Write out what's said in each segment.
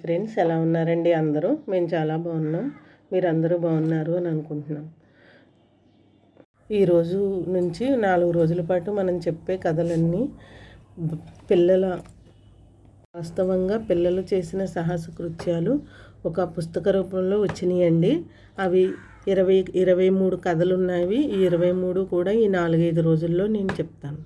Friends ఎలా ఉన్నారండి అందరూ? మేము చాలా బాగున్నాం. మీరు అందరూ బాగున్నారు అని అనుకుంటున్నాం. ఈరోజు నుంచి నాలుగు రోజుల పాటు మనం చెప్పే కథలన్నీ పిల్లల వాస్తవంగా పిల్లలు చేసిన సాహస కృత్యాలు ఒక పుస్తక రూపంలో వచ్చినాయండి. అవి ఇరవై ఇరవై మూడు కథలు ఉన్నాయి ఈ ఇరవై మూడు కూడా ఈ నాలుగైదు రోజుల్లో నేను చెప్తాను.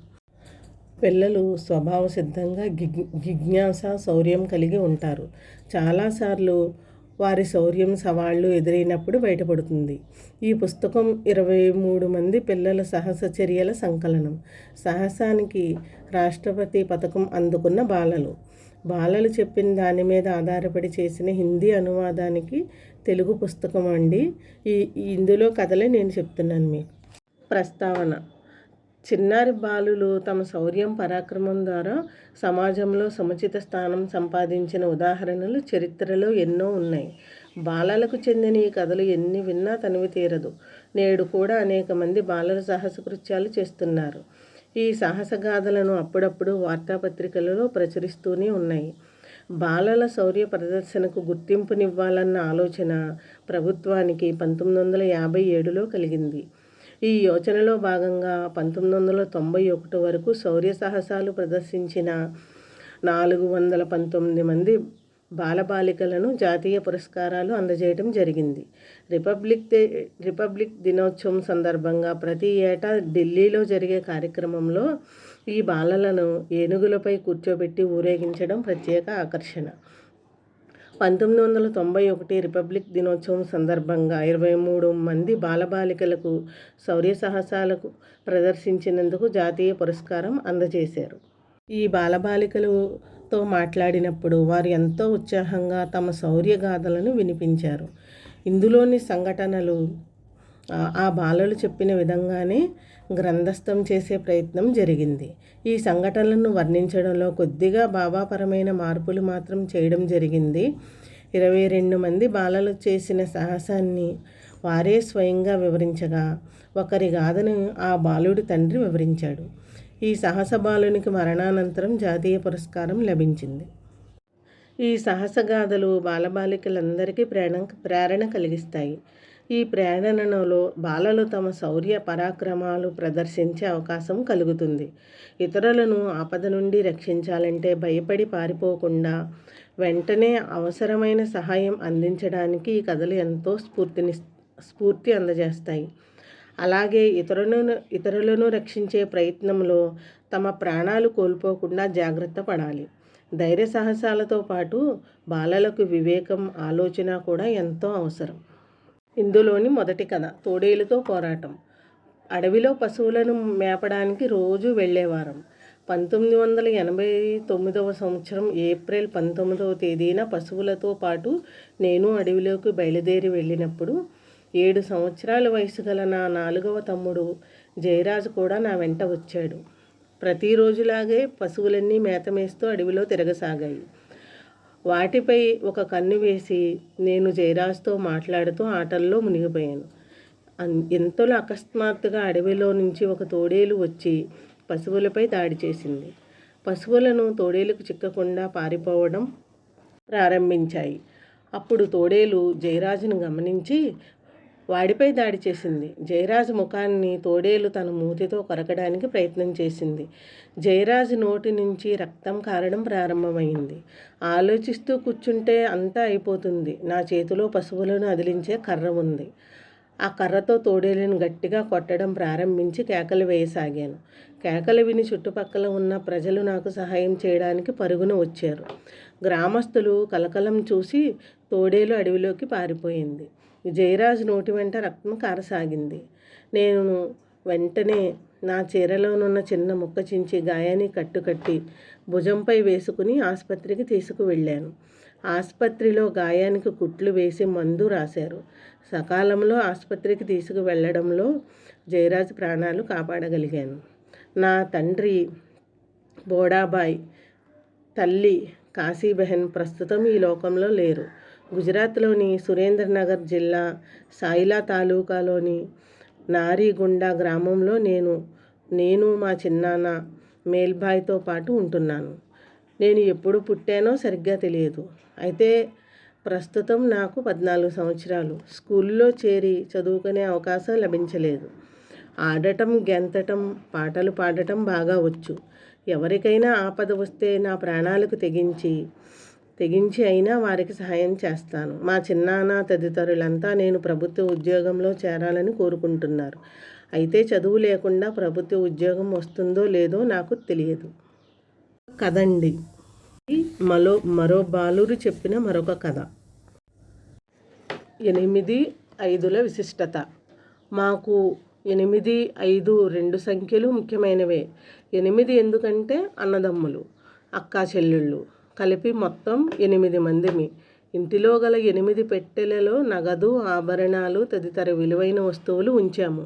పిల్లలు స్వభావ సిద్ధంగా జిగ్ జిజ్ఞాస శౌర్యం కలిగి ఉంటారు. చాలాసార్లు వారి శౌర్యం సవాళ్ళు ఎదురైనప్పుడు బయటపడుతుంది. ఈ పుస్తకం ఇరవై మూడు మంది పిల్లల సాహస చర్యల సంకలనం. సాహసానికి రాష్ట్రపతి పథకం అందుకున్న బాలలు. బాలలు చెప్పిన దాని మీద ఆధారపడి చేసిన హిందీ అనువాదానికి తెలుగు పుస్తకం అండి. ఈ ఇందులో కథలే నేను చెప్తున్నాను మీకు. ప్రస్తావన. చిన్నారి బాలులు తమ శౌర్యం పరాక్రమం ద్వారా సమాజంలో సముచిత స్థానం సంపాదించిన ఉదాహరణలు చరిత్రలో ఎన్నో ఉన్నాయి. బాలలకు చెందిన ఈ కథలు ఎన్ని విన్నా తనివి తీరదు. నేడు కూడా అనేక మంది బాలల సాహస కృత్యాలు చేస్తున్నారు. ఈ సాహసగాథలను అప్పుడప్పుడు వార్తాపత్రికలలో ప్రచురిస్తూనే ఉన్నాయి. బాలల శౌర్య ప్రదర్శనకు గుర్తింపునివ్వాలన్న ఆలోచన ప్రభుత్వానికి పంతొమ్మిది వందల యాభై ఏడులో కలిగింది. ఈ యోచనలో భాగంగా పంతొమ్మిది వందల తొంభై ఒకటి వరకు శౌర్య సాహసాలు ప్రదర్శించిన నాలుగు వందల పంతొమ్మిది మంది బాలబాలికలను జాతీయ పురస్కారాలు అందజేయడం జరిగింది. రిపబ్లిక్ డే రిపబ్లిక్ దినోత్సవం సందర్భంగా ప్రతి ఏటా ఢిల్లీలో జరిగే కార్యక్రమంలో ఈ బాలలను ఏనుగులపై కూర్చోబెట్టి ఊరేగించడం ప్రత్యేక ఆకర్షణ. పంతొమ్మిది వందల తొంభై ఒకటి రిపబ్లిక్ దినోత్సవం సందర్భంగా ఇరవై మూడు మంది బాలబాలికలకు శౌర్య సాహసాలకు ప్రదర్శించినందుకు జాతీయ పురస్కారం అందజేశారు. ఈ బాలబాలికలతో మాట్లాడినప్పుడు వారు ఎంతో ఉత్సాహంగా తమ శౌర్య గాథలను వినిపించారు. ఇందులోని సంఘటనలు ఆ- ఆ బాలలు చెప్పిన విధంగానే గ్రంథస్థం చేసే ప్రయత్నం జరిగింది. ఈ సంఘటనలను వర్ణించడంలో కొద్దిగా భావాపరమైన మార్పులు మాత్రం చేయడం జరిగింది. ఇరవై రెండు మంది బాలలు చేసిన సాహసాన్ని వారే స్వయంగా వివరించగా ఒకరి గాథను ఆ బాలుడి తండ్రి వివరించాడు. ఈ సాహస బాలునికి మరణానంతరం జాతీయ పురస్కారం లభించింది. ఈ సాహసగాథలు బాలబాలికలందరికీ ప్రేరణ ప్రేరణ కలిగిస్తాయి. ఈ ప్రేరణలో బాలలు తమ శౌర్య పరాక్రమాలు ప్రదర్శించే అవకాశం కలుగుతుంది. ఇతరులను ఆపద నుండి రక్షించాలంటే భయపడి పారిపోకుండా వెంటనే అవసరమైన సహాయం అందించడానికి ఈ కథలు ఎంతో స్ఫూర్తిని స్ఫూర్తి అందజేస్తాయి. అలాగే ఇతరులను ఇతరులను రక్షించే ప్రయత్నంలో తమ ప్రాణాలు కోల్పోకుండా జాగ్రత్త పడాలి. ధైర్య సాహసాలతో పాటు బాలలకు వివేకం ఆలోచన కూడా ఎంతో అవసరం. ఇందులోని మొదటి కథ తోడేలుతో పోరాటం. అడవిలో పశువులను మేపడానికి రోజు వెళ్ళేవారం పంతొమ్మిది వందల ఎనభై తొమ్మిదవ సంవత్సరం ఏప్రిల్ పంతొమ్మిదవ తేదీన పశువులతో పాటు నేను అడవిలోకి బయలుదేరి వెళ్ళినప్పుడు ఏడు సంవత్సరాల వయసు గల నా నాలుగవ తమ్ముడు జయరాజు కూడా నా వెంట వచ్చాడు. ప్రతిరోజులాగే పశువులన్నీ మేతమేస్తూ అడవిలో తిరగసాగాయి. వాటిపై ఒక కన్ను వేసి నేను జయరాజ్తో మాట్లాడుతూ ఆటల్లో మునిగిపోయాను. అన్- ఎంతలో అకస్మాత్తుగా అడవిలో నుంచి ఒక తోడేలు వచ్చి పశువులపై దాడి చేసింది. పశువులను తోడేలకు చిక్కకుండా పారిపోవడం ప్రారంభించాయి. అప్పుడు తోడేలు జయరాజును గమనించి వాడిపై దాడి చేసింది. జయరాజు ముఖాన్ని తోడేలు తన మూతితో కొరకడానికి ప్రయత్నం చేసింది. జయరాజు నోటి నుంచి రక్తం కారడం ప్రారంభమైంది. ఆలోచిస్తూ కూర్చుంటే అంతా అయిపోతుంది. నా చేతిలో పశువులను అదిలించే కర్ర ఉంది. ఆ కర్రతో తోడేలును గట్టిగా కొట్టడం ప్రారంభించి కేకలు వేయసాగాను. కేకలు విని చుట్టుపక్కల ఉన్న ప్రజలు నాకు సహాయం చేయడానికి పరుగున వచ్చారు. గ్రామస్తులు కలకలం చూసి తోడేలు అడవిలోకి పారిపోయింది. విజయరాజు నోటి వెంట రక్తం కారసాగింది. నేను వెంటనే నా చీరలోనున్న చిన్న ముక్క చించి గాయాన్ని కట్టుకట్టి భుజంపై వేసుకుని ఆసుపత్రికి తీసుకువెళ్ళాను. ఆసుపత్రిలో గాయానికి కుట్లు వేసి మందు రాశారు. సకాలంలో ఆసుపత్రికి తీసుకువెళ్ళడంలో జయరాజ్ ప్రాణాలు కాపాడగలిగాను. నా తండ్రి బోడాబాయ్ తల్లి కాశీబెహన్ ప్రస్తుతం ఈ లోకంలో లేరు. గుజరాత్లోని సురేంద్రనగర్ జిల్లా సాయిలా తాలూకాలోని నారీగుండ గ్రామంలో నేను నేను మా చిన్నాన్న మేల్బాయ్తో పాటు ఉంటున్నాను. నేను ఎప్పుడు పుట్టానో సరిగ్గా తెలియదు. అయితే ప్రస్తుతం నాకు పద్నాలుగు సంవత్సరాలు. స్కూల్లో చేరి చదువుకునే అవకాశం లభించలేదు. ఆడటం గెంతటం పాటలు పాడటం బాగా వచ్చు. ఎవరికైనా ఆపద వస్తే నా ప్రాణాలకు తెగించి తెగించి అయినా వారికి సహాయం చేస్తాను. మా చిన్నాన్న తదితరులంతా నేను ప్రభుత్వ ఉద్యోగంలో చేరాలని కోరుకుంటున్నారు. అయితే చదువు లేకుండా ప్రభుత్వ ఉద్యోగం వస్తుందో లేదో నాకు తెలియదు. కదండి. మరో మరో బాలురు చెప్పిన మరొక కథ. ఎనిమిది ఐదుల విశిష్టత. మాకు ఎనిమిది ఐదు రెండు సంఖ్యలు ముఖ్యమైనవే. ఎనిమిది ఎందుకంటే అన్నదమ్ములు అక్కా చెల్లెళ్ళు. కలిపి మొత్తం ఎనిమిది మందిమి. ఇంటిలో గల ఎనిమిది పెట్టెలలో నగదు ఆభరణాలు తదితర విలువైన వస్తువులు ఉంచాము.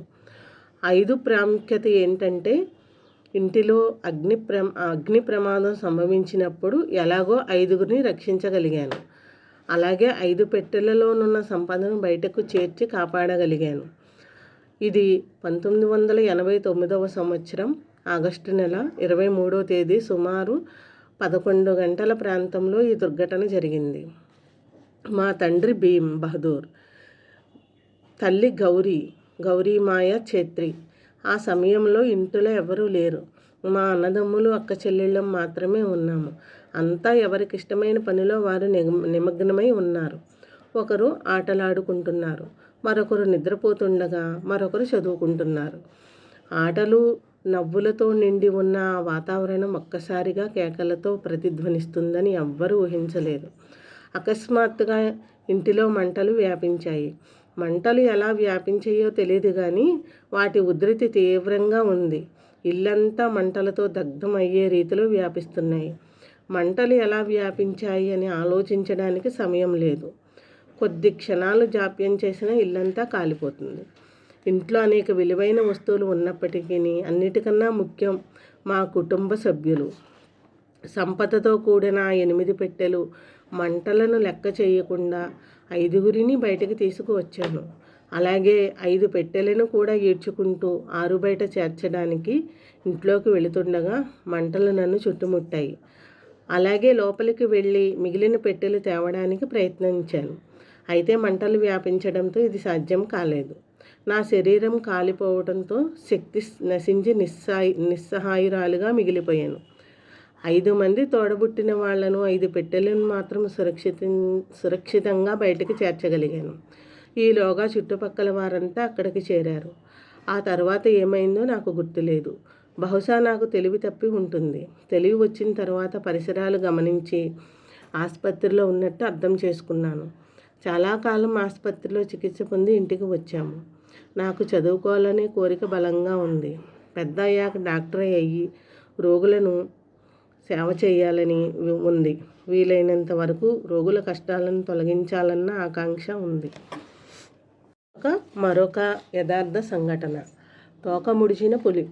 ఐదు ప్రాముఖ్యత ఏంటంటే ఇంటిలో అగ్ని ప్ర అగ్ని ప్రమాదం సంభవించినప్పుడు ఎలాగో ఐదుగురిని రక్షించగలిగాను. అలాగే ఐదు పెట్టెలలోనున్న సంపదను బయటకు చేర్చి కాపాడగలిగాను. ఇది పంతొమ్మిది వందల ఎనభై తొమ్మిదవ సంవత్సరం ఆగస్టు నెల ఇరవై మూడో తేదీ సుమారు పదకొండు గంటల ప్రాంతంలో ఈ దుర్ఘటన జరిగింది. మా తండ్రి భీమ్ బహదూర్ తల్లి గౌరీ గౌరీమాయ ఛేత్రి. ఆ సమయంలో ఇంటిలో ఎవరూ లేరు. మా అన్నదమ్ములు అక్క చెల్లెళ్ళం మాత్రమే ఉన్నాము. అంతా ఎవరికి ఇష్టమైన పనిలో వారు నిమగ్నమై ఉన్నారు. ఒకరు ఆటలాడుకుంటున్నారు. మరొకరు నిద్రపోతుండగా మరొకరు చదువుకుంటున్నారు. ఆటలు నవ్వులతో నిండి ఉన్న ఆ వాతావరణం ఒక్కసారిగా కేకలతో ప్రతిధ్వనిస్తుందని ఎవ్వరూ ఊహించలేదు. అకస్మాత్తుగా ఇంటిలో మంటలు వ్యాపించాయి. మంటలు ఎలా వ్యాపించాయో తెలియదు కానీ వాటి ఉధృతి తీవ్రంగా ఉంది. ఇల్లంతా మంటలతో దగ్ధం అయ్యే రీతిలో వ్యాపిస్తున్నాయి. మంటలు ఎలా వ్యాపించాయి అని ఆలోచించడానికి సమయం లేదు. కొద్ది క్షణాలు జాప్యం చేసిన ఇల్లంతా కాలిపోతుంది. ఇంట్లో అనేక విలువైన వస్తువులు ఉన్నప్పటికీ అన్నిటికన్నా ముఖ్యం మా కుటుంబ సభ్యులు. సంపదతో కూడిన ఎనిమిది పెట్టెలు మంటలను లెక్క చేయకుండా ఐదుగురిని బయటకు తీసుకువచ్చాను. అలాగే ఐదు పెట్టెలను కూడా ఈడ్చుకుంటూ ఆరు బయట చేర్చడానికి ఇంట్లోకి వెళుతుండగా మంటలు నన్ను చుట్టుముట్టాయి. అలాగే లోపలికి వెళ్ళి మిగిలిన పెట్టెలు తేవడానికి ప్రయత్నించాను. అయితే మంటలు వ్యాపించడంతో ఇది సాధ్యం కాలేదు. నా శరీరం కాలిపోవడంతో శక్తి నశించి నిస్సాయి నిస్సహాయురాలుగా మిగిలిపోయాను. ఐదు మంది తోడబుట్టిన వాళ్ళను ఐదు పెట్టెలను మాత్రం సురక్షిత సురక్షితంగా బయటకు చేర్చగలిగాను. ఈలోగా చుట్టుపక్కల వారంతా అక్కడికి చేరారు. ఆ తర్వాత ఏమైందో నాకు గుర్తులేదు. బహుశా నాకు తెలివి తప్పి ఉంటుంది. తెలివి వచ్చిన తర్వాత పరిసరాలు గమనించి ఆసుపత్రిలో ఉన్నట్టు అర్థం చేసుకున్నాను. చాలా కాలం ఆసుపత్రిలో చికిత్స పొంది ఇంటికి వచ్చాము. నాకు చదువుకోవాలనే కోరిక బలంగా ఉంది. పెద్ద అయ్యాక డాక్టర్ అయ్యి రోగులను సేవ చేయాలని ఉంది. వీలైనంత వరకు రోగుల కష్టాలను తొలగించాలన్న ఆకాంక్ష ఉంది. ఒక మరొక యథార్థ సంఘటన. తోక ముడిచిన పులి.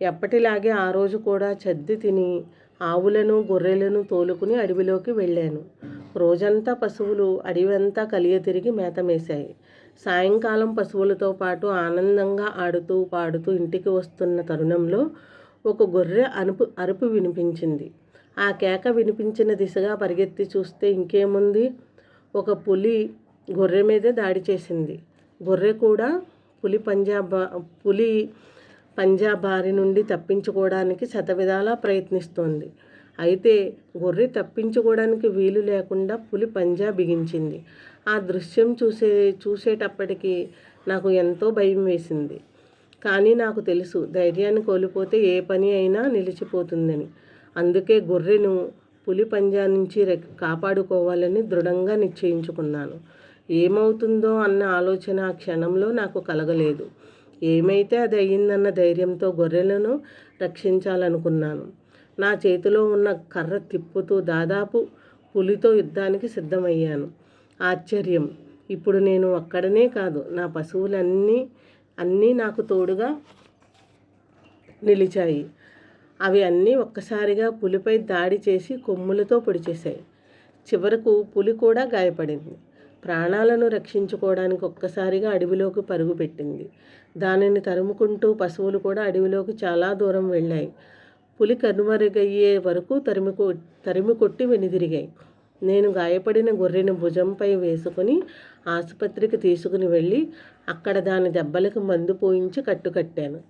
ఎప్పటిలాగే ఆ రోజు కూడా చద్ది తిని ఆవులను గొర్రెలను తోలుకుని అడవిలోకి వెళ్ళాను. రోజంతా పశువులు అడవంతా కలియ తిరిగి మేతమేశాయి సాయంకాలం పశువులతో పాటు ఆనందంగా ఆడుతూ పాడుతూ ఇంటికి వస్తున్న తరుణంలో ఒక గొర్రె అనుపు అరుపు వినిపించింది. ఆ కేక వినిపించిన దిశగా పరిగెత్తి చూస్తే ఇంకేముంది? ఒక పులి గొర్రె మీదే దాడి చేసింది. గొర్రె కూడా పులి పంజాబ్ పులి పంజాబ్ బారి నుండి తప్పించుకోవడానికి శతవిధాలా ప్రయత్నిస్తోంది. అయితే గొర్రె తప్పించుకోవడానికి వీలు లేకుండా పులి పంజా బిగించింది. ఆ దృశ్యం చూసే చూసేటప్పటికీ నాకు ఎంతో భయం వేసింది. కానీ నాకు తెలుసు ధైర్యాన్ని కోల్పోతే ఏ పని అయినా నిలిచిపోతుందని. అందుకే గొర్రెను పులి పంజా నుంచి కాపాడుకోవాలని దృఢంగా నిశ్చయించుకున్నాను. ఏమవుతుందో అన్న ఆలోచన ఆ క్షణంలో నాకు కలగలేదు. ఏమైతే అది అయ్యిందన్న ధైర్యంతో గొర్రెలను రక్షించాలనుకున్నాను. నా చేతిలో ఉన్న కర్ర తిప్పుతూ దాదాపు పులితో యుద్ధానికి సిద్ధమయ్యాను. ఆశ్చర్యం. ఇప్పుడు నేను అక్కడనే కాదు నా పశువులన్నీ అన్నీ నాకు తోడుగా నిలిచాయి. అవి అన్నీ ఒక్కసారిగా పులిపై దాడి చేసి కొమ్ములతో పొడిచేశాయి. చివరకు పులి కూడా గాయపడింది. ప్రాణాలను రక్షించుకోవడానికి ఒక్కసారిగా అడవిలోకి పరుగు పెట్టింది. దానిని తరుముకుంటూ పశువులు కూడా అడవిలోకి చాలా దూరం వెళ్ళాయి. పులి కనుమరుగయ్యే వరకు తరిమి కొ తరిమి కొట్టి వెనుదిరిగాయి. నేను గాయపడిన గొర్రెను భుజంపై వేసుకుని ఆసుపత్రికి తీసుకుని వెళ్ళి అక్కడ దాని దెబ్బలకు మందు పోయించి కట్టుకట్టాను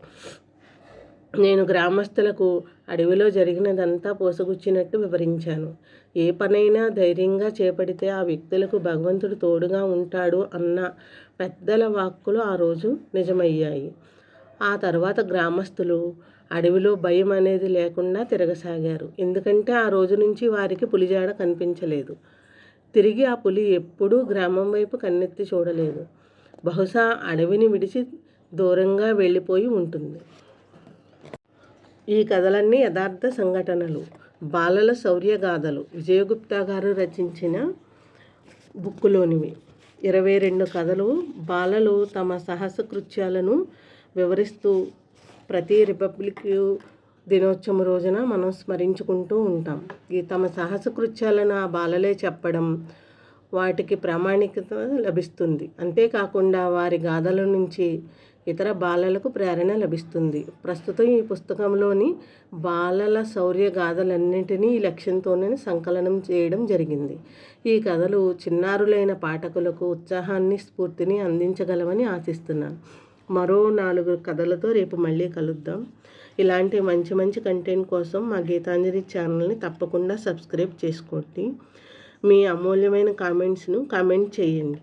నేను గ్రామస్తులకు అడవిలో జరిగినదంతా పోసగుచ్చినట్టు వివరించాను. ఏ పనైనా ధైర్యంగా చేపడితే ఆ వ్యక్తులకు భగవంతుడు తోడుగా ఉంటాడు అన్న పెద్దల వాక్కులు ఆ రోజు నిజమయ్యాయి. ఆ తర్వాత గ్రామస్తులు అడవిలో భయం అనేది లేకుండా తిరగసాగారు. ఎందుకంటే ఆ రోజు నుంచి వారికి పులిజాడ కనిపించలేదు. తిరిగి ఆ పులి ఎప్పుడూ గ్రామం వైపు కన్నెత్తి చూడలేదు. బహుశా అడవిని విడిచి దూరంగా వెళ్ళిపోయి ఉంటుంది. ఈ కథలన్నీ యథార్థ సంఘటనలు. బాలల శౌర్యగాథలు విజయగుప్తా గారు రచించిన బుక్కులోనివి. ఇరవై రెండు కథలు బాలలు తమ సాహస కృత్యాలను వివరిస్తూ ప్రతి రిపబ్లిక్ దినోత్సవం రోజున మనం స్మరించుకుంటూ ఉంటాం. ఈ తమ సాహస కృత్యాలను ఆ బాలలే చెప్పడం వాటికి ప్రామాణికత లభిస్తుంది. అంతేకాకుండా వారి గాథల నుంచి ఇతర బాలలకు ప్రేరణ లభిస్తుంది. ప్రస్తుతం ఈ పుస్తకంలోని బాలల శౌర్య గాథలన్నింటినీ ఈ లక్ష్యంతోనే సంకలనం చేయడం జరిగింది. ఈ కథలు చిన్నారులైన పాఠకులకు ఉత్సాహాన్ని స్ఫూర్తిని అందించగలవని ఆశిస్తున్నాను. మరో నాలుగు కథలతో రేపు మళ్ళీ కలుద్దాం. ఇలాంటి మంచి మంచి కంటెంట్ కోసం మా గీతాంజలి ఛానల్ని తప్పకుండా సబ్స్క్రైబ్ చేసుకోండి. మీ అమూల్యమైన కామెంట్స్ను కామెంట్ చేయండి.